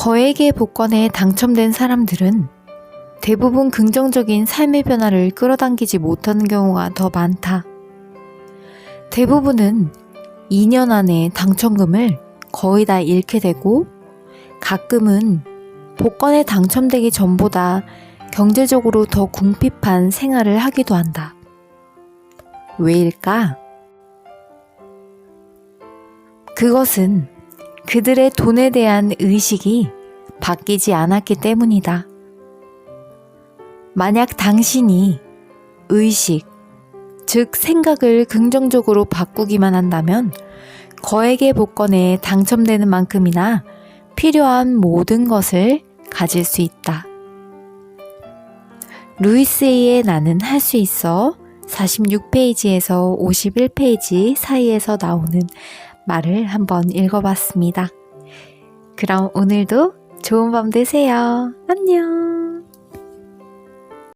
거액의 복권에 당첨된 사람들은 대부분 긍정적인 삶의 변화를 끌어당기지 못하는 경우가 더 많다. 대부분은 2년 안에 당첨금을 거의 다 잃게 되고 가끔은 복권에 당첨되기 전보다 경제적으로 더 궁핍한 생활을 하기도 한다. 왜일까? 그것은 그들의 돈에 대한 의식이 바뀌지 않았기 때문이다. 만약 당신이 의식, 즉 생각을 긍정적으로 바꾸기만 한다면 거액의 복권에 당첨되는 만큼이나 필요한 모든 것을 가질 수 있다. 루이스의 나는 할 수 있어 46페이지에서 51페이지 사이에서 나오는 말을 한번 읽어봤습니다. 그럼 오늘도 좋은 밤 되세요. 안녕.